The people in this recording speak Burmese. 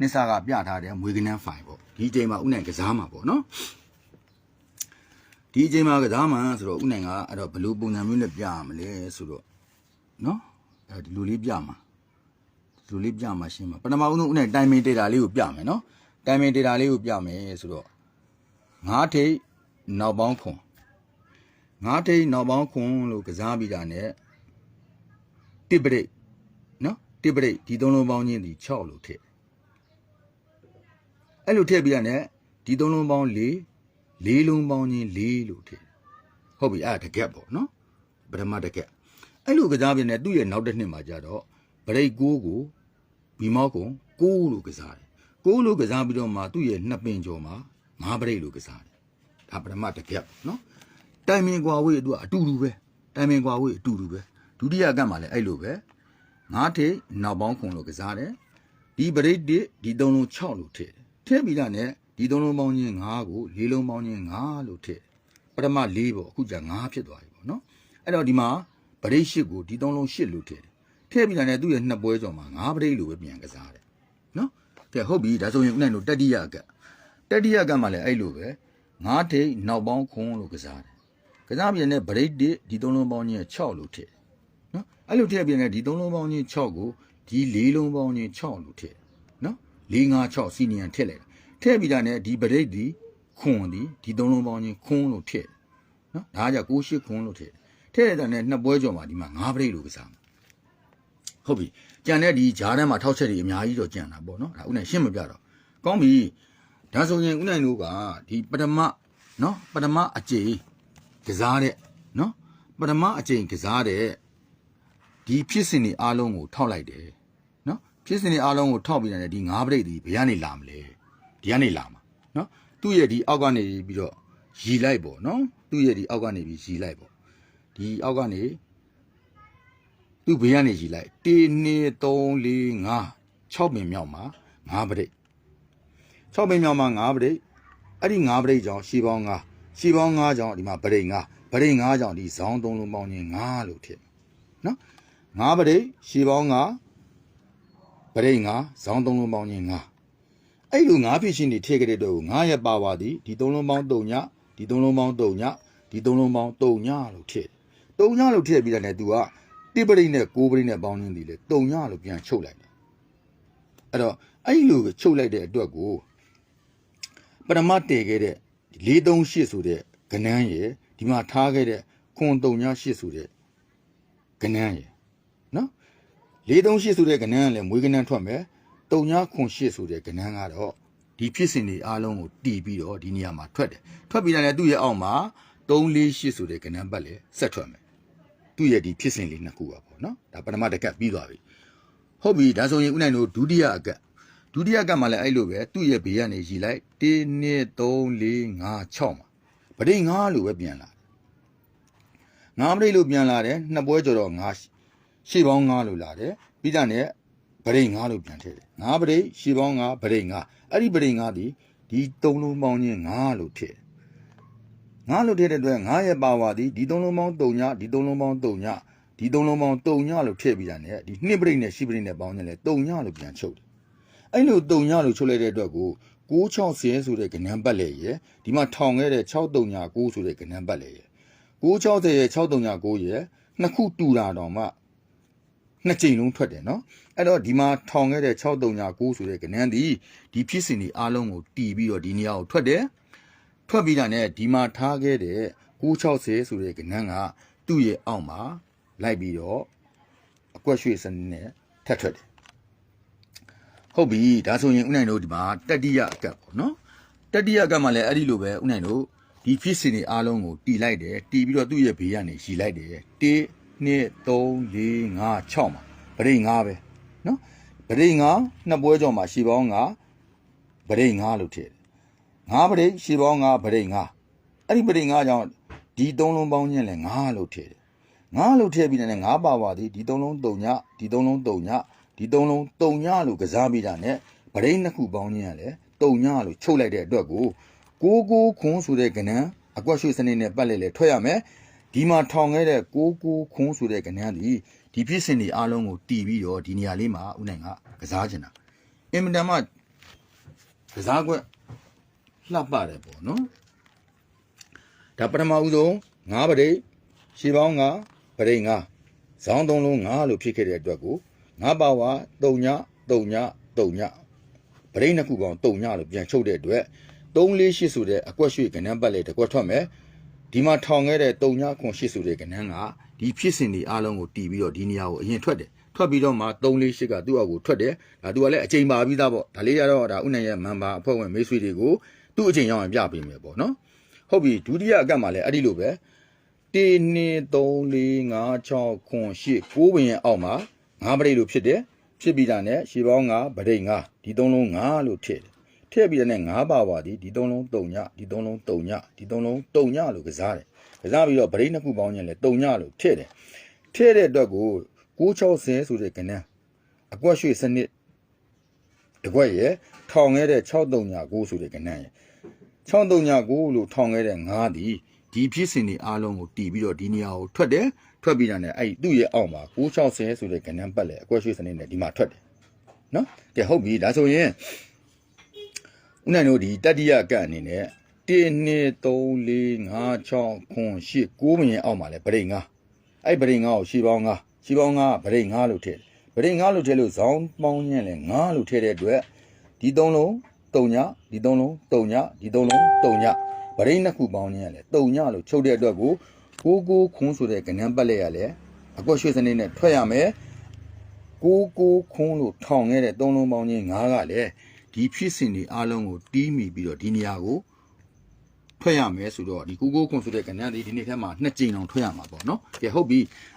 နှစ်စာကပြထားတဲ့မွေးကနန်းဖိုင်ပေါ့ဒီအချိန်မှာဥနိုင်ကစားမှာပေါ့နော်ဒီအချိန်မှာကစားမှာဆိုတော့ဥနိုင်ကအဲ့တော့ဘယ်လိုပုံစံမျိုးနဲ့ပြရမလဲဆိုတော့နော်အဲဒီလိုလေးပြမှာဒီလိုလေးပြမှာရှင်းမှာပထမဦးဆုံးဥနိုင်တိုင်မင်ဒေတာလေးကိုပြမယ်နော်တိုင်မင်ဒေတာလေးကိုပြမယ်ဆိုတော့ငါးထိပ်နောက်ပေါင်းခွန်ငါးထိပ်နောက်ပေါင်းခွန်လို့ကစားပြီးတာ ਨੇ တစ်ပရိတ်နော်တစ်ပရိတ်ဒီသုံးလုံးပေါင်းချင်းဒီ6လို့ထည့် အဲ့လိုထည့်ပြီးတာ ਨੇ ဒီသုံးလုံးပေါင်း4လေးလုံးပေါင်းချင်း4လို့ထည့်ဟုတ်ပြီအဲ့ဒါတကက်ပေါ့နော်ပထမတကက်အဲ့လိုကစားပြီး ਨੇ သူ့ရဲ့နောက်တစ်နှစ်မှာကြတော့ပရိတ်6ကိုဘီမောက်ကုံ6လို့ကစားတယ်6လို့ကစားပြီးတော့မှသူ့ရဲ့နှစ်ပင်ကျော်မှာ5ပရိတ်လို့ကစားတယ်ဒါပထမတကက်ပေါ့နော်တိုင်မင်ကွာဝေးသူကအတူတူပဲတိုင်မင်ကွာဝေးအတူတူပဲဒုတိယကတ်မှာလည်းအဲ့လိုပဲငါးထိပ်နောက်ပေါင်းခုံလို့ကစားတယ်ဒီပရိတ်တစ်ဒီသုံးလုံး6လို့ထည့်တယ် ထည့်ပြီးတာနဲ့ဒီသုံးလုံးပေါင်းချင်း9ကိုလေးလုံးပေါင်းချင်း9လို့ထည့်ပထမ၄ပေါ့အခုကျ9ဖြစ်သွားပြီပေါ့နော်အဲ့တော့ဒီမှာပရိတ်8ကိုဒီသုံးလုံး8လို့ထည့်တယ်ထည့်ပြီးတာနဲ့သူ့ရဲ့နှစ်ပွဲကျော်မှာ9ပရိတ်လို့ပဲပြန်ကစားတယ်နော်ကဲဟုတ်ပြီဒါဆိုရင်ဦးနိုင်တို့တတိယကတ်တတိယကတ်မှာလည်းအဲ့လိုပဲငါးထိပ်နောက်ပေါင်းခုံလို့ကစားတယ်ကစားပြန်တဲ့ပရိတ်တစ်ဒီသုံးလုံးပေါင်းချင်း6လို့ထည့်နော်အဲ့လိုထည့်ပြနေဒီသုံးလုံးပေါင်းချင်း6ကိုဒီလေးလုံးပေါင်းချင်း6လို့ထည့် နော်4 5 6စီနီယံထည့်လိုက်တာထည့်ပြီးတာနဲ့ဒီပရိတ်ဒီခွန်ဒီဒီသုံးလုံးပေါင်းချင်းခွန်းလို့ထည့်နော်ဒါကကြ6 8ခွန်းလို့ထည့်ထည့်ရတဲ့နဲ့နှစ်ပွဲကျော်မှာဒီမှာ9ပရိတ်လို့ကစားမှာဟုတ်ပြီကြံတဲ့ဒီဂျားထဲမှာထောက်ချက်တွေအများကြီးတော့ကြံတာပေါ့နော်ဒါဥနိုင်ရှင်းမပြတော့ကောင်းပြီဒါဆိုရင်ဥနိုင်တို့ကဒီပထမနော်ပထမအကြိမ်ကစားတဲ့နော်ပထမအကြိမ်ကစားတဲ့ဒီဖြစ်စဉ်တွေအားလုံးကိုထောက်လိုက်တယ်နော် ဖြစ်စဉ်တွေအားလုံးကိုထောက်ပြီးတယ်ဒီငါးပရိတ်ဒီဘယ်ကနေလာမလဲဒီကနေလာမှာနော်သူ့ရဲ့ဒီအောက်ကနေပြီးတော့ရီလိုက်ပေါ့နော်သူ့ရဲ့ဒီအောက်ကနေပြီးရီလိုက်ပေါ့ဒီအောက်ကနေသူ့ဘေးကနေရီလိုက်1 2 3 4 5 6ပင်မြောက်မှာငါးပရိတ်6ပင်မြောက်မှာငါးပရိတ်အဲ့ဒီငါးပရိတ်ကြောင့်ရှီပေါင်း9ရှီပေါင်း9ကြောင့်ဒီမှာပရိတ်9ပရိတ်9ကြောင့်ဒီဇောင်း3လုံးပေါင်းချင်း9လို့ထည့်နော်ငါးပရိတ်ရှည်ပေါင်းငါ ပရိတ်ငါဇောင်းသုံးလုံးပေါင်းချင်းငါအဲ့လိုငါးဖြစ်ရှင်တွေထည့်ကြတဲ့တော့ငါရဲ့ပါပါသည်ဒီသုံးလုံးပေါင်း3ညဒီသုံးလုံးပေါင်း3ညဒီသုံးလုံးပေါင်း3ညလို့ထည့်3ညလို့ထည့်ပြီးတယ်နဲ့ तू ကတိပရိတ်နဲ့6ပရိတ်နဲ့ပေါင်းချင်းဒီလေ3ညလို့ပြန်ချုပ်လိုက်တယ်အဲ့တော့အဲ့လိုချုပ်လိုက်တဲ့အတွက်ကိုပထမတည်ခဲ့တဲ့438ဆိုတဲ့ကနန်းရယ်ဒီမှာထားခဲ့တဲ့ခွန်3ည8ဆိုတဲ့ကနန်းရယ်နော် 438ဆိုတဲ့ကဏ္ဍကလည်းမွေးကဏ္ဍထွက်မယ်3908ဆိုတဲ့ကဏ္ဍကတော့ဒီဖြစ်စဉ်တွေအားလုံးကိုတီးပြီးတော့ဒီနေရာမှာထွက်တယ်ထွက်ပြီးတယ်သူ့ရဲ့အောက်မှာ348ဆိုတဲ့ကဏ္ဍပတ်လည်းဆက်ထွက်မယ်သူ့ရဲ့ဒီဖြစ်စဉ်လေးနှစ်ခုပါပေါ့နော်ဒါပထမတစ်ကပ်ပြီးသွားပြီဟုတ်ပြီဒါဆိုရင်ဥနိုင်တို့ဒုတိယအကပ်ဒုတိယကပ်မှာလည်းအဲ့လိုပဲသူ့ရဲ့ဘေးကနေရီလိုက်1 2 3 4 5 6မှာပဋိငါလို့ပဲပြန်လာငါးပဋိလို့ပြန်လာတယ်နှစ်ပွဲကြော်တော့ငါး ရှေ့ပေါင်း9လို့လာတယ်ပြီးတာနဲ့ဗရိတ်9လို့ပြန်ထည့်တယ်9ဗရိတ်ရှေ့ပေါင်း9ဗရိတ်9အဲ့ဒီဗရိတ်9ဒီဒီသုံးလုံးပေါင်းချင်း9လို့ထည့်9လို့ထည့်တဲ့အတွက်9ရဲ့ပါဝါဒီဒီသုံးလုံးပေါင်း3ညဒီသုံးလုံးပေါင်း3ညဒီသုံးလုံးပေါင်း3ညလို့ထည့်ပြီးတာနဲ့ဒီနှစ်ဗရိတ်နဲ့ရှေ့ဗရိတ်နဲ့ပေါင်းချင်းလဲ3ညလို့ပြန်ချုပ်တယ်အဲ့လို3ညလို့ချုပ်လိုက်တဲ့အတွက်ကို660ဆိုတဲ့ကဏ္ဍပတ်လေရယ်ဒီမှာထောင်ခဲ့တဲ့6396ဆိုတဲ့ကဏ္ဍပတ်လေရယ်660ရဲ့6396ရဲ့နှစ်ခုတူတာတော့မှ နှစ်ကြိမ်လုံးထွက်တယ်နော်အဲ့တော့ဒီမှာထောင်ခဲ့တဲ့6396ဆိုတဲ့ကဏ္ဍဒီဒီဖြစ်စဉ်တွေအားလုံးကိုတီးပြီးတော့ဒီနေရာကိုထွက်တယ်ထွက်ပြီးတာနဲ့ဒီမှာထားခဲ့တဲ့960ဆိုတဲ့ကဏ္ဍကသူ့ရဲ့အောက်မှာလိုက်ပြီးတော့အကွက်ရွှေစနစ်နဲ့ထပ်ထွက်တယ်ဟုတ်ပြီဒါဆိုရင်ဥနိုင်တို့ဒီမှာတတိယအကပ်ပေါ့နော်တတိယအကပ်မှာလည်းအဲ့ဒီလိုပဲဥနိုင်တို့ဒီဖြစ်စဉ်တွေအားလုံးကိုတီလိုက်တယ်တီပြီးတော့သူ့ရဲ့ဘေးကနေရီလိုက်တယ် 1 2 3 4 5 6မှာပရိတ်5ပဲနော်ပရိတ်5နှစ်ပွဲကြော်မှာရှည်ပေါင်း5ပရိတ်5လို့ထည့်တယ်5ပရိတ်ရှည်ပေါင်း5ပရိတ်5အဲ့ဒီပရိတ်5ကြောင့်ဒီသုံးလုံးပေါင်းချင်းလဲ5လို့ထည့်တယ်5လို့ထည့်ပြီးတယ်5ပါပါသည်ဒီသုံးလုံး3ညဒီသုံးလုံး3ညဒီသုံးလုံး3ညလို့ကစားပြီးတာ ਨੇ ပရိတ်နှစ်ခုပေါင်းချင်းကလည်း3ညလို့ချုပ်လိုက်တဲ့အတွက်ကိုကိုကိုခွန်းဆိုတဲ့ကဏ္ဍအကွက်ရွှေစနစ်နဲ့ပတ်လဲလဲထွက်ရမယ် ဒီမှာထောင်ခဲ့တဲ့ကိုကိုခွန်းဆိုတဲ့ကဏ္ဍဒီဒီဖြစ်စဉ်တွေအားလုံးကိုတီးပြီးတော့ဒီနေရာလေးမှာဦးနိုင်ကကစားချင်တာအင်မတန်မှကစားကွက်လှပတယ်ပေါ့နော်ဒါပထမဦးဆုံး၅ပရိတ်ရှည်ပေါင်း၅ပရိတ်၅ဇောင်းသုံးလုံး၅လို့ဖြစ်ခဲ့တဲ့အတွက်ကို၅ပါဝါ3ည3ည3ညပရိတ်နှစ်ခုပေါင်း3ညလို့ပြန်ချုပ်တဲ့အတွက်3 4 8ဆိုတဲ့အကွက်ရွှေကဏ္ဍပတ်လေတစ်ကွက်ထွက်မယ် ဒီမှာထောင်ခဲ့တဲ့3ညခွန်8ဆိုတဲ့ကဏ္ဍကဒီဖြစ်စဉ်ဒီအားလုံးကိုတီးပြီးတော့ဒီနေရာကိုအရင်ထွက်တယ်ထွက်ပြီးတော့မှ3 4 8ကသူ့အောက်ကိုထွက်တယ်ဒါသူကလည်းအချိန်ပါပြီးသားပေါ့ဒါလေးရတော့ဒါဥနိုင်ရဲ့မန်ပါအဖွဲ့ဝင်မိတ်ဆွေတွေကိုသူ့အချိန်ရောက်ရင်ပြပေးမယ်ပေါ့နော်ဟုတ်ပြီဒုတိယအကတ်မှာလည်းအဲ့ဒီလိုပဲ1 2 3 4 5 6ခွန်8 9ဘင်ရဲ့အောက်မှာ9ပရိတ်လို့ဖြစ်တယ်ဖြစ်ပြီးတာနဲ့ရှေးပေါင်း9ပရိတ်9ဒီသုံးလုံး9လို့ထည့်တယ် ထည့်ပြီးတဲ့နဲ့9ပါပါဒီဒီသုံးလုံး3ညဒီသုံးလုံး3ညဒီသုံးလုံး3ညလို့ကစားတယ်ကစားပြီးတော့ပရိတ်နှစ်ခုပေါင်းရင်လည်း3ညလို့ထည့်တယ်ထည့်တဲ့အတွက်ကို960ဆိုတဲ့ကဏ္ဍအကွက်ရွှေစနစ်တကွက်ရဲ့ထောင်ခဲ့တဲ့6339ဆိုတဲ့ကဏ္ဍရဲ့6339လို့ထောင်ခဲ့တဲ့9ဒီဒီဖြစ်စဉ်တွေအားလုံးကိုတီးပြီးတော့ဒီနေရာကိုထွက်တယ်ထွက်ပြီးတာနဲ့အဲ့ဒီသူ့ရဲ့အောက်မှာ960ဆိုတဲ့ကဏ္ဍပတ်လေအကွက်ရွှေစနစ်နဲ့ဒီမှာထွက်တယ်နော်ကဲဟုတ်ပြီဒါဆိုရင် ဦးနိုင်တို့ဒီတတိယကတ်အနေနဲ့1 2 3 4 5 6 9 8 9မရင်အောက်မှာလဲဗရိတ်9အဲ့ဗရိတ်9ကိုရှီပေါင်း9ရှီပေါင်း9ဗရိတ်9လို့ထည့်ဗရိတ်9လို့ထည့်လို့ဇောင်းပေါင်းညက်လဲ9လို့ထည့်တဲ့အတွက်ဒီသုံးလုံး3ညဒီသုံးလုံး3ညဒီသုံးလုံး3ညဗရိတ်နှစ်ခုပေါင်းညက်လဲ3ညလို့ချုပ်တဲ့အတွက်ကိုကိုကိုခွန်းဆိုတဲ့ကဏ္ဍပတ်လက်ရလဲအကွက်ရွှေစနစ်နဲ့ထွက်ရမယ်ကိုကိုခွန်းလို့ထောင်ခဲ့တဲ့သုံးလုံးပေါင်းချင်း9ကလည်း ဒီဖြစ်စဉ်တွေအားလုံးကိုတီးမိပြီးတော့ဒီနေရာကိုထွက်ရမယ်ဆိုတော့ဒီကူကိုကွန်ဆိုတဲ့ကဏ္ဍဒီဒီနေ့ထဲမှာနှစ်ကြိမ်အောင်ထွက်ရမှာပေါ့နော်။ကဲဟုတ်ပြီ။